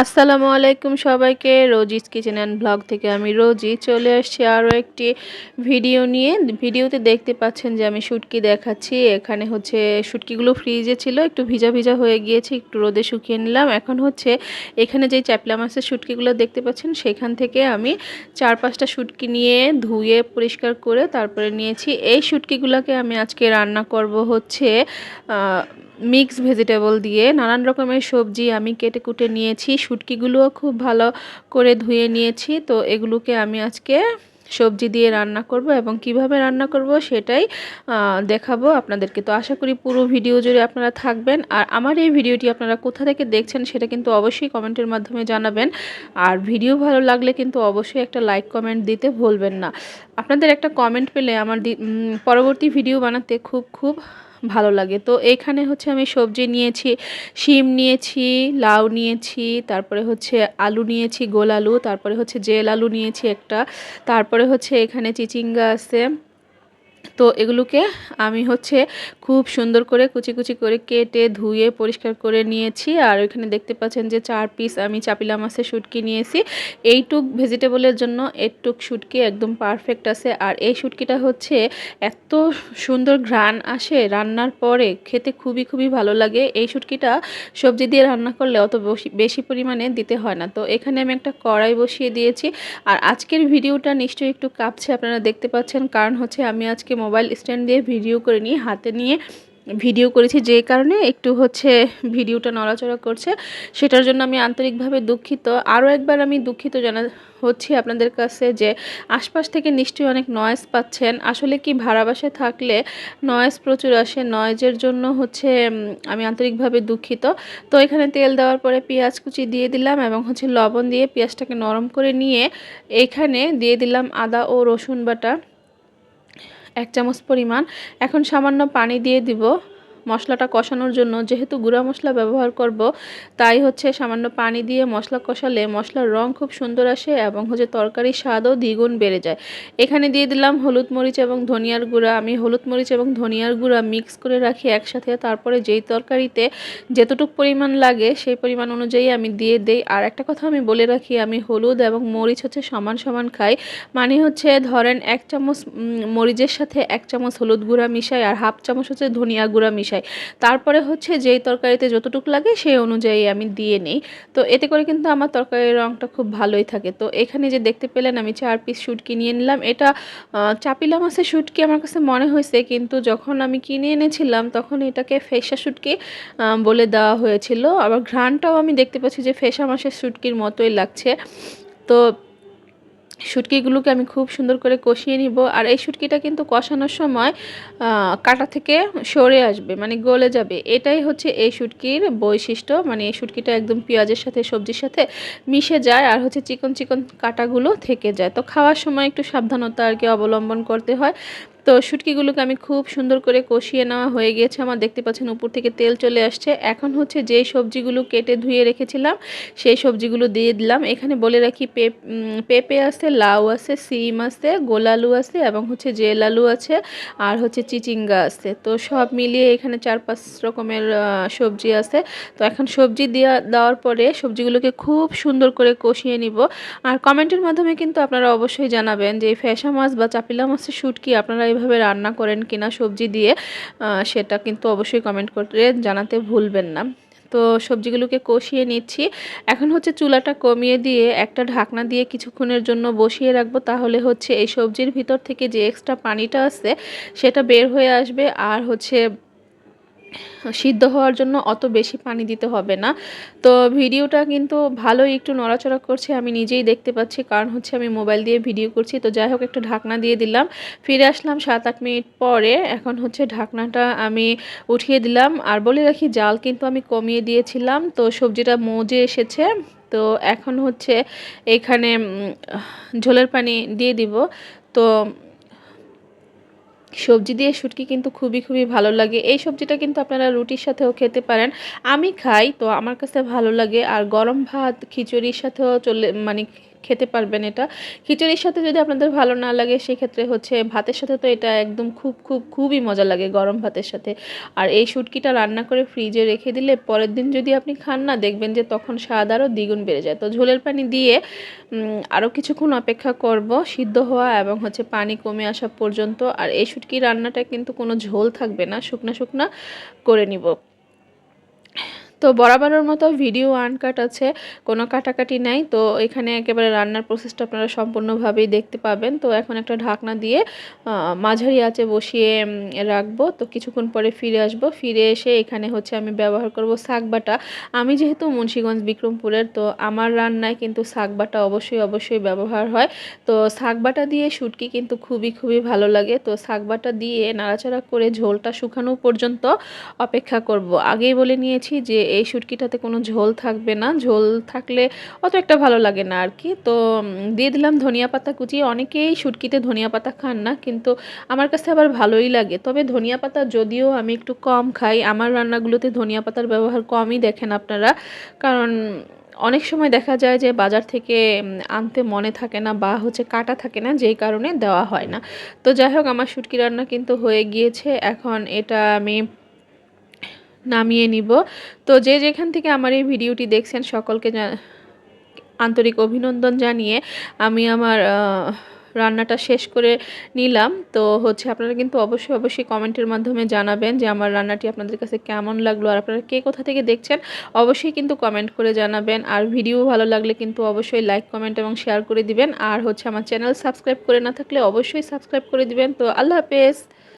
আসসালামু আলাইকুম সবাইকে। রোজিস কিচেন অ্যান্ড ব্লগ থেকে আমি রোজি চলে আসছি আরও একটি ভিডিও নিয়ে। ভিডিওতে দেখতে পাচ্ছেন যে আমি শুটকি দেখাচ্ছি। এখানে হচ্ছে শুটকিগুলো ফ্রিজে ছিল, একটু ভিজা ভিজা হয়ে গিয়েছে, একটু রোদে শুকিয়ে নিলাম। এখন হচ্ছে এখানে যেই চ্যাপলা মাছের শুটকিগুলো দেখতে পাচ্ছেন, সেখান থেকে আমি চার পাঁচটা শুটকি নিয়ে ধুয়ে পরিষ্কার করে তারপরে নিয়েছি। এই শুটকিগুলোকে আমি আজকে রান্না করব হচ্ছে মিক্স ভেজিটেবল দিয়ে নানান রকমের সবজি আমি কেটে কুটে নিয়েছি, শুটকিগুলোও খুব ভালো করে ধুয়ে নিয়েছি। তো এগুলোকে আমি আজকে সবজি দিয়ে রান্না করব এবং কীভাবে রান্না করব সেটাই দেখাবো আপনাদেরকে। তো আশা করি পুরো ভিডিও জুড়ে আপনারা থাকবেন। আর আমার এই ভিডিওটি আপনারা কোথা থেকে দেখছেন সেটা কিন্তু অবশ্যই কমেন্টের মাধ্যমে জানাবেন। আর ভিডিও ভালো লাগলে কিন্তু অবশ্যই একটা লাইক, কমেন্ট দিতে ভুলবেন না। আপনাদের একটা কমেন্ট পেলে আমার পরবর্তী ভিডিও বানাতে খুব খুব ভালো লাগে। তো এখানে হচ্ছে আমি সবজি নিয়েছি, শিম নিয়েছি, লাউ নিয়েছি, তারপরে হচ্ছে আলু নিয়েছি, গোল আলু, তারপরে হচ্ছে জেল আলু নিয়েছি একটা, তারপরে হচ্ছে এখানে চিচিঙ্গা আছে। তো এগুলোকে আমি হচ্ছে খুব সুন্দর করে কুচি কুচি করে কেটে ধুয়ে পরিষ্কার করে নিয়েছি। আর ওইখানে দেখতে পাচ্ছেন যে চার পিস আমি চাপিলা মাছের শুটকি নিয়েছি। এইটুক ভেজিটেবলের জন্য এটুক শুটকি একদম পারফেক্ট আছে। আর এই শুটকিটা হচ্ছে এত সুন্দর ঘ্রাণ আসে রান্নার পরে, খেতে খুবই খুবই ভালো লাগে। এই শুটকিটা সবজি দিয়ে রান্না করলে অত বেশি পরিমাণে দিতে হয় না। তো এখানে আমি একটা কড়াই বসিয়ে দিয়েছি। আর আজকের ভিডিওটা নিশ্চয়ই একটু কাঁপছে, আপনারা দেখতে পাচ্ছেন। কারণ হচ্ছে আমি আজকে মোবাইল স্ট্যান্ড দিয়ে ভিডিও করে নিয়ে, হাতে নিয়ে ভিডিও করেছি। যে কারণে একটু হচ্ছে ভিডিওটা নড়াচড়া করছে। সেটার জন্য আমি আন্তরিকভাবে দুঃখিত। আরও একবার আমি দুঃখিত জানা, হচ্ছি আপনাদের কাছে যে আশপাশ থেকে নিশ্চয়ই অনেক নয়েজ পাচ্ছেন। আসলে কি ভাড়া বাসায় থাকলে নয়েজ প্রচুর আসে নয়েজের জন্য হচ্ছে আমি আন্তরিকভাবে দুঃখিত। তো এখানে তেল দেওয়ার পরে পেঁয়াজ কুচি দিয়ে দিলাম এবং হচ্ছে লবণ দিয়ে পেঁয়াজটাকে নরম করে নিয়ে এখানে দিয়ে দিলাম আদা ও রসুন বাটা। এক চামচ পরিমাণ। এখন সামান্য পানি দিয়ে দিব। মশলাটা কষানোর জন্য যেহেতু গুঁড়া মশলা ব্যবহার করব, তাই হচ্ছে সামান্য পানি দিয়ে মশলা কষালে মশলার রং খুব সুন্দর আসে এবং হচ্ছে তরকারির স্বাদও দ্বিগুণ বেড়ে যায়। এখানে দিয়ে দিলাম হলুদ মরিচ এবং ধনিয়ার গুঁড়া। আমি হলুদ মরিচ এবং ধনিয়ার গুঁড়া মিক্স করে রাখি একসাথে। তারপরে যেই তরকারিতে যেতটুক পরিমাণ লাগে সেই পরিমাণ অনুযায়ী আমি দিয়ে দেই। আর একটা কথা আমি বলে রাখি, আমি হলুদ এবং মরিচ হচ্ছে সমান সমান খাই। মানে হচ্ছে ধরেন এক চামচ মরিচের সাথে এক চামচ হলুদ গুঁড়া মিশাই আর হাফ চামচ হচ্ছে ধনিয়া গুঁড়া মিশাই। মিশাই তারপরে হচ্ছে যেই তরকারিতে যতটুকু লাগে সেই অনুযায়ী আমি দিয়ে নিই। তো এতে করে কিন্তু আমার তরকারির রঙটা খুব ভালোই থাকে। তো এখানে যে দেখতে পেলেন আমি চার পিস শুটকি নিয়ে নিলাম। এটা চাপিলা মাছের শুটকি আমার কাছে মনে হয়েছে, কিন্তু যখন আমি কিনে এনেছিলাম তখন এটাকে ফেসা শুটকি বলে দেওয়া হয়েছিল। আবার ঘ্রাণটাও আমি দেখতে পাচ্ছি যে ফেসা মাছের শুটকির মতোই লাগছে। তো শুটকিগুলোকে আমি খুব সুন্দর করে কষিয়ে নিব। আর এই শুটকিটা কিন্তু কষানোর সময় কাটা থেকে সরে আসবে মানে গলে যাবে। এটাই হচ্ছে এই শুটকির বৈশিষ্ট্য। মানে এই শুটকিটা একদম পেঁয়াজের সাথে, সবজির সাথে মিশে যায় আর হচ্ছে চিকন চিকন কাটাগুলো থেকে যায়। তো খাওয়ার সময় একটু সাবধানতা আর কি অবলম্বন করতে হয়। তো শুটকিগুলোকে আমি খুব সুন্দর করে কষিয়ে নেওয়া হয়ে গিয়েছে। আমার দেখতে পাচ্ছেন উপর থেকে তেল চলে আসছে। এখন হচ্ছে যেই সবজিগুলো কেটে ধুয়ে রেখেছিলাম, সেই সবজিগুলো দিয়ে দিলাম। এখানে বলে রাখি পেঁপে আছে, লাউ আছে, সিম আছে, গোলালু আছে এবং হচ্ছে জেল আলু আছে আর হচ্ছে চিচিঙ্গা আছে। তো সব মিলিয়ে এখানে চার পাঁচ রকমের সবজি আছে। তো এখন সবজি দেওয়া দেওয়ার পরে সবজিগুলোকে খুব সুন্দর করে কষিয়ে নিব। আর কমেন্টের মাধ্যমে কিন্তু আপনারা অবশ্যই জানাবেন যে ফ্যাসা মাছ বা চাপিলা মাছের শুটকি আপনারা এইভাবে রান্না করেন কিনা সবজি দিয়ে সেটা কিন্তু অবশ্যই কমেন্ট করে জানাতে ভুলবেন না। তো সবজিগুলোকে কষিয়ে নিচ্ছি। এখন হচ্ছে চুলাটা কমিয়ে দিয়ে একটা ঢাকনা দিয়ে কিছুক্ষণের জন্য বসিয়ে রাখব। তাহলে হচ্ছে এই সবজির ভিতর থেকে যে এক্সট্রা পানিটা আছে, সেটা বের হয়ে আসবে। আর হচ্ছে সিদ্ধ হওয়ার জন্য অত বেশি পানি দিতে হবে না। তো ভিডিওটা কিন্তু ভালোই একটু নড়াচড়া করছে, আমি নিজেই দেখতে পাচ্ছি। কারণ হচ্ছে আমি মোবাইল দিয়ে ভিডিও করছি। তো যাই হোক, একটা ঢাকনা দিয়ে দিলাম। ফিরে আসলাম সাত আট মিনিট পরে। এখন হচ্ছে ঢাকনাটা আমি উঠিয়ে দিলাম। আর বলে রাখি, জাল কিন্তু আমি কমিয়ে দিয়েছিলাম। তো সবজিটা মজে এসেছে। তো এখন হচ্ছে এখানে ঝোলের পানি দিয়ে দিব। তো সবজি দিয়ে শুটকি কিন্তু খুবই খুবই ভালো লাগে। এই সবজিটা কিন্তু আপনারা রুটির সাথেও খেতে পারেন। আমি খাই, তো আমার কাছে ভালো লাগে। আর গরম ভাত, খিচুড়ির সাথেও চলে মানে খেতে পারবেন এটা। খিচুড়ির সাথে যদি আপনাদের ভালো না লাগে, সেক্ষেত্রে হচ্ছে ভাতের সাথে তো এটা একদম খুব খুব, খুবই মজা লাগে গরম ভাতের সাথে। আর এই শুটকিটা রান্না করে ফ্রিজে রেখে দিলে পরের দিন যদি আপনি খান না, দেখবেন যে তখন স্বাদ আরও দ্বিগুণ বেড়ে যায়। তো ঝোলের পানি দিয়ে আরও কিছুক্ষণ অপেক্ষা করব সিদ্ধ হওয়া এবং হচ্ছে পানি কমে আসা পর্যন্ত। আর এই শুটকি রান্নাটা কিন্তু কোনো ঝোল থাকবে না, শুকনা শুকনা করে নিব। তো বরাবরের মতো ভিডিও আনকাট আছে, কোনো কাটাকাটি নাই। তো এখানে একেবারে রান্নার প্রসেসটা আপনারা সম্পূর্ণভাবেই দেখতে পাবেন। তো এখন একটা ঢাকনা দিয়ে মাঝারি আঁচে বসিয়ে রাখব। তো কিছুক্ষণ পরে ফিরে আসব। ফিরে এসে এখানে হচ্ছে আমি ব্যবহার করব শাক বাটা। আমি যেহেতু মুন্সীগঞ্জ, বিক্রমপুরের, তো আমার রান্নায় কিন্তু শাক বাটা অবশ্যই অবশ্যই ব্যবহার হয়। তো শাক বাটা দিয়ে শুটকি কিন্তু খুবই খুবই ভালো লাগে। তো শাক বাটা দিয়ে নাড়াচাড়া করে ঝোলটা শুকানো পর্যন্ত অপেক্ষা করব। আগেই বলে নিয়েছি যে এই শুটকিটাতে কোনো ঝোল থাকবে না। ঝোল থাকলে অত একটা ভালো লাগে না আর কি। তো দিয়ে দিলাম ধনিয়া পাতা কুচিয়ে অনেকেই শুটকিতে ধনিয়া পাতা খান না, কিন্তু আমার কাছে আবার ভালোই লাগে। তবে ধনিয়া পাতা যদিও আমি একটু কম খাই, আমার রান্নাগুলোতে ধনিয়া পাতার ব্যবহার কমই দেখেন আপনারা। কারণ, অনেক সময় দেখা যায় যে বাজার থেকে আনতে মনে থাকে না বা হচ্ছে কাটা থাকে না, যেই কারণে দেওয়া হয় না। তো যাই হোক, আমার শুটকি রান্না কিন্তু হয়ে গিয়েছে। এখন এটা আমি নামিয়ে নিব। তো যে যেখান থেকে আমার এই ভিডিওটি দেখছেন সকলকে আন্তরিক অভিনন্দন জানিয়ে আমি আমার রান্নাটা শেষ করে নিলাম। তো হচ্ছে আপনারা কিন্তু অবশ্যই অবশ্যই কমেন্টের মাধ্যমে জানাবেন যে আমার রান্নাটি আপনাদের কাছে কেমন লাগল আর আপনারা কে কোথা থেকে দেখছেন অবশ্যই কিন্তু কমেন্ট করে জানাবেন। আর ভিডিও ভালো লাগলে কিন্তু অবশ্যই লাইক, কমেন্ট এবং শেয়ার করে দিবেন। আর হচ্ছে আমার চ্যানেল সাবস্ক্রাইব করে না থাকলে অবশ্যই সাবস্ক্রাইব করে দিবেন। তো আল্লাহ হাফেজ।